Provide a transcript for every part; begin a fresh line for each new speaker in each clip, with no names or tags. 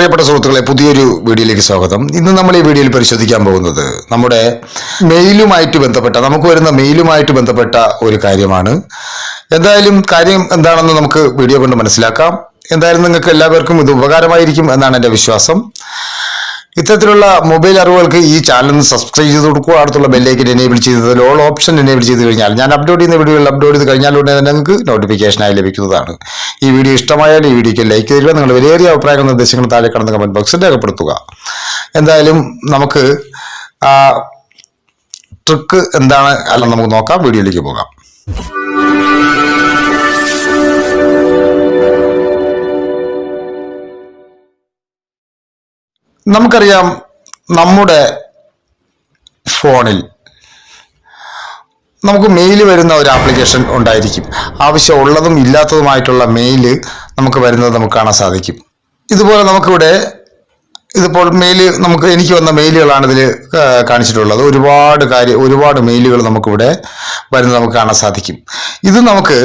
പ്രിയപ്പെട്ട സുഹൃത്തുക്കളെ പുതിയൊരു വീഡിയോയിലേക്ക് സ്വാഗതം. ഇന്ന് നമ്മൾ ഈ വീഡിയോയിൽ പരിശോധിക്കാൻ പോകുന്നത് നമ്മുടെ മെയിലുമായിട്ട് ബന്ധപ്പെട്ട നമുക്ക് വരുന്ന മെയിലുമായിട്ട് ബന്ധപ്പെട്ട ഒരു കാര്യമാണ്. എന്തായാലും കാര്യം എന്താണെന്ന് നമുക്ക് വീഡിയോ കൊണ്ട് മനസ്സിലാക്കാം. എന്തായാലും നിങ്ങൾക്ക് എല്ലാവർക്കും ഇത് ഉപകാരമായിരിക്കും എന്നാണ് എന്റെ വിശ്വാസം. ഇത്തരത്തിലുള്ള മൊബൈൽ അറിവുകൾക്ക് ഈ ചാനൽ സബ്സ്ക്രൈബ് ചെയ്ത് കൊടുക്കുക. അടുത്തുള്ള ബെല്ലേക്ക് എനേബിൾ ചെയ്തതിൽ ഓൾ ഓപ്ഷൻ എനേബിൾ ചെയ്ത് കഴിഞ്ഞാൽ ഞാൻ അപ്ലോഡ് ചെയ്യുന്ന വീഡിയോകൾ അപ്ലോഡ് ചെയ്ത് കഴിഞ്ഞാൽ ഉടനെ തന്നെ നിങ്ങൾക്ക് നോട്ടിഫിക്കേഷനായി ലഭിക്കുന്നതാണ്. ഈ വീഡിയോ ഇഷ്ടമായാൽ ഈ വീഡിയോക്ക് ലൈക്ക് തരിക നിങ്ങളുടെ വിലയേറിയ അഭിപ്രായങ്ങൾ നിർദ്ദേശങ്ങൾ താഴെ കടന്ന് കമന്റ് ബോക്സിൽ രേഖപ്പെടുത്തുക. എന്തായാലും നമുക്ക് ട്രിക്ക് എന്താണ്? അല്ല നമുക്ക് നോക്കാം. വീഡിയോയിലേക്ക് പോകാം. നമുക്കറിയാം നമ്മുടെ ഫോണിൽ നമുക്ക് മെയിൽ വരുന്ന ഒരു ആപ്ലിക്കേഷൻ ഉണ്ടായിരിക്കും. ആവശ്യമുള്ളതും ഇല്ലാത്തതുമായിട്ടുള്ള മെയിൽ നമുക്ക് വരുന്നത് നമുക്ക് കാണാൻ സാധിക്കും. ഇതുപോലെ നമുക്കിവിടെ ഇതിപ്പോൾ മെയിൽ നമുക്ക് എനിക്ക് വന്ന മെയിലുകളാണ് ഇതിൽ കാണിച്ചിട്ടുള്ളത്. ഒരുപാട് കാര്യം ഒരുപാട് മെയിലുകൾ നമുക്കിവിടെ വരുന്നത് നമുക്ക് കാണാൻ സാധിക്കും. ഇത് നമുക്ക്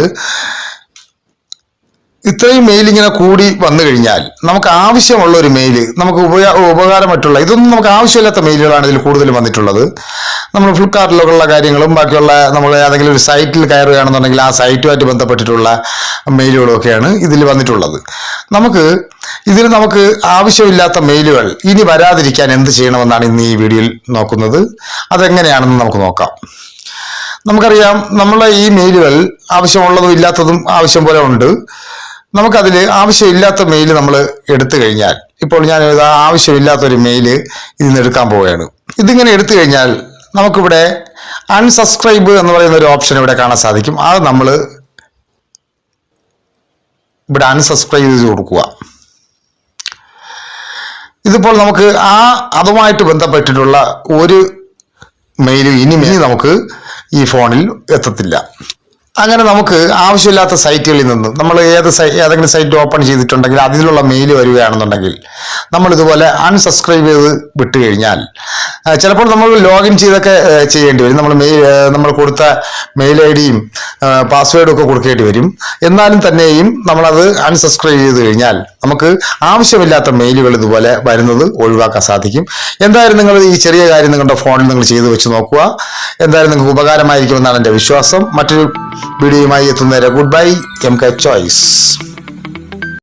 ഇത്രയും മെയിൽ ഇങ്ങനെ കൂടി വന്നു കഴിഞ്ഞാൽ നമുക്ക് ആവശ്യമുള്ള ഒരു മെയിൽ നമുക്ക് ഉപകാ ഉപകാരമായിട്ടുള്ള ഇതൊന്നും നമുക്ക് ആവശ്യമില്ലാത്ത മെയിലുകളാണ് ഇതിൽ കൂടുതൽ വന്നിട്ടുള്ളത്. നമ്മൾ ഫ്ലിപ്കാർട്ടിലൊക്കെയുള്ള കാര്യങ്ങളും ബാക്കിയുള്ള നമ്മൾ ഏതെങ്കിലും ഒരു സൈറ്റിൽ കയറുകയാണെന്നുണ്ടെങ്കിൽ ആ സൈറ്റുമായിട്ട് ബന്ധപ്പെട്ടിട്ടുള്ള മെയിലുകളൊക്കെയാണ് ഇതിൽ വന്നിട്ടുള്ളത്. നമുക്ക് ഇതിൽ നമുക്ക് ആവശ്യമില്ലാത്ത മെയിലുകൾ ഇനി വരാതിരിക്കാൻ എന്ത് ചെയ്യണമെന്നാണ് ഇന്ന് ഈ വീഡിയോയിൽ നോക്കുന്നത്. അതെങ്ങനെയാണെന്ന് നമുക്ക് നോക്കാം. നമുക്കറിയാം നമ്മളെ ഈ മെയിലുകൾ ആവശ്യമുള്ളതും ഇല്ലാത്തതും ആവശ്യം പോലെ ഉണ്ട്. നമുക്കതിൽ ആവശ്യമില്ലാത്ത മെയിൽ നമ്മൾ എടുത്തു കഴിഞ്ഞാൽ ഇപ്പോൾ ഞാൻ ആവശ്യമില്ലാത്തൊരു മെയിൽ നിന്ന് എടുക്കാൻ പോവുകയാണ്. ഇതിങ്ങനെ എടുത്തു കഴിഞ്ഞാൽ നമുക്കിവിടെ അൺസബ്സ്ക്രൈബ് എന്ന് പറയുന്ന ഒരു ഓപ്ഷൻ ഇവിടെ കാണാൻ സാധിക്കും. അത് നമ്മൾ ഇവിടെ അൺസബ്സ്ക്രൈബ് ചെയ്ത് കൊടുക്കുക. ഇതിപ്പോൾ നമുക്ക് ആ അതുമായിട്ട് ബന്ധപ്പെട്ടിട്ടുള്ള ഒരു മെയിലും ഇനി ഇനി നമുക്ക് ഈ ഫോണിൽ എത്തത്തില്ല. അങ്ങനെ നമുക്ക് ആവശ്യമില്ലാത്ത സൈറ്റുകളിൽ നിന്നും നമ്മൾ ഏത് സൈ ഏതെങ്കിലും സൈറ്റ് ഓപ്പൺ ചെയ്തിട്ടുണ്ടെങ്കിൽ അതിലുള്ള മെയിൽ വരികയാണെന്നുണ്ടെങ്കിൽ നമ്മൾ ഇതുപോലെ അൺസബ്സ്ക്രൈബ് ചെയ്ത് വിട്ട് കഴിഞ്ഞാൽ ആ, ചിലപ്പോൾ നമ്മൾ ലോഗിൻ ചെയ്തൊക്കെ ചെയ്യേണ്ടി വരും. നമ്മൾ മെയിൽ നമ്മൾ കൊടുത്ത മെയിൽ ഐ ഡിയും പാസ്വേഡും ഒക്കെ കൊടുക്കേണ്ടി വരും. എന്നാലും തന്നെയും നമ്മളത് അൺസബ്സ്ക്രൈബ് ചെയ്ത് കഴിഞ്ഞാൽ നമുക്ക് ആവശ്യമില്ലാത്ത മെയിലുകൾ ഇതുപോലെ വരുന്നത് ഒഴിവാക്കാൻ സാധിക്കും. എന്തായാലും നിങ്ങൾ ഈ ചെറിയ കാര്യം നിങ്ങളുടെ ഫോണിൽ നിങ്ങൾ ചെയ്തു വെച്ച് നോക്കുക. എന്തായാലും നിങ്ങൾക്ക് ഉപകാരമായിരിക്കുമെന്നാണ് എന്റെ വിശ്വാസം. മറ്റൊരു വീഡിയോയുമായി എത്തുന്നവരെ good bye M K choice